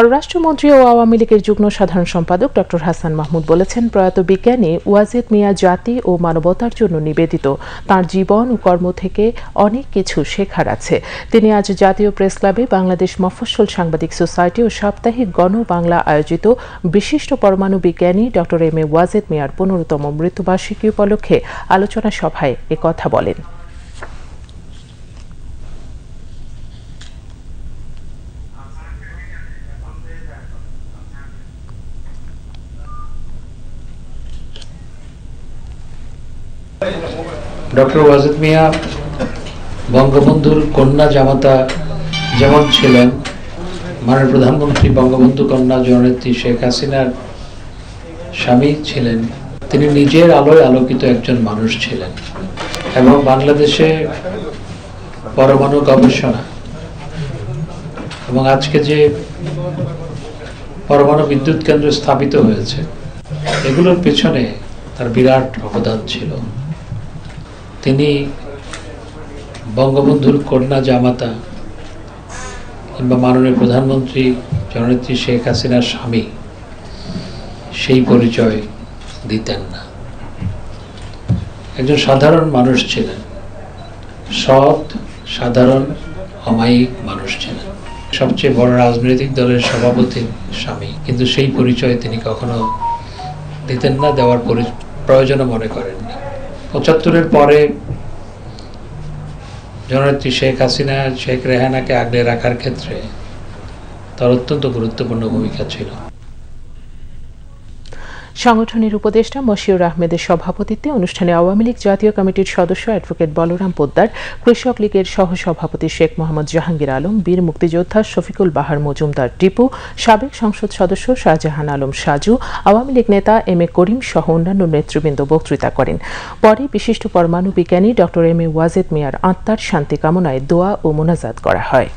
পররাষ্ট্রমন্ত্রী ও আওয়ামী লীগের যুগ্ম সাধারণ সম্পাদক ড হাসান মাহমুদ বলেছেন, প্রয়াত বিজ্ঞানী ওয়াজেদ মিয়া জাতি ও মানবতার জন্য নিবেদিত। তার জীবন ও কর্ম থেকে অনেক কিছু শেখার আছে। তিনি আজ জাতীয় প্রেস ক্লাবে বাংলাদেশ মফস্বল সাংবাদিক সোসাইটি ও সাপ্তাহিক গণ বাংলা আয়োজিত বিশিষ্ট পরমাণু বিজ্ঞানী ড এম এ ওয়াজেদ মিয়ার পনেরোতম মৃত্যুবার্ষিকী উপলক্ষে আলোচনা সভায় একথা বলেন। ডক্টর ওয়াজেদ মিয়া, বঙ্গবন্ধুর কন্যা জামাতা যেমন ছিলেন, মাননীয় প্রধানমন্ত্রী বঙ্গবন্ধু কন্যা জননেত্রী শেখ হাসিনার স্বামী ছিলেন। তিনি নিজের আলোয় আলোকিত একজন মানুষ ছিলেন এবং বাংলাদেশে পরমাণু গবেষণা এবং আজকে যে পরমাণু বিদ্যুৎ কেন্দ্র স্থাপিত হয়েছে, এগুলোর পেছনে তার বিরাট অবদান ছিল। তিনি বঙ্গবন্ধুর কন্যা জামাতা কিংবা মাননীয় প্রধানমন্ত্রী জননেত্রী শেখ হাসিনার স্বামী, সেই পরিচয় দিতেন না। একজন সাধারণ মানুষ ছিলেন, সৎ, সাধারণ, অমায়িক মানুষ ছিলেন। সবচেয়ে বড় রাজনৈতিক দলের সভাপতির স্বামী, কিন্তু সেই পরিচয় তিনি কখনো দিতেন না, দেওয়ার পরি- প্রয়োজনও মনে করেননি। পঁচাত্তরের পরে জননেত্রী শেখ হাসিনা, শেখ রেহানাকে আগলে রাখার ক্ষেত্রে তার অত্যন্ত গুরুত্বপূর্ণ ভূমিকা ছিল। সংগঠনের উপদেষ্টা মশিউর আহমেদের সভাপতিত্বে অনুষ্ঠানে আওয়ামী লীগ জাতীয় কমিটির সদস্য অ্যাডভোকেট বলরাম পোদ্দার, কৃষক লীগের সহসভাপতি শেখ মোহাম্মদ জাহাঙ্গীর আলম, বীর মুক্তিযোদ্ধা শফিকুল বাহার মজুমদার টিপু, সাবেক সংসদ সদস্য শাহজাহান আলম সাজু, আওয়ামী লীগ নেতা এম এ করিম সহ অন্যান্য নেতৃবৃন্দ বক্তৃতা করেন। পরে বিশিষ্ট পরমাণু বিজ্ঞানী ড এম এ ওয়াজেদ মিয়ার আত্মার শান্তি কামনায় দোয়া ও মোনাজাত করা হয়।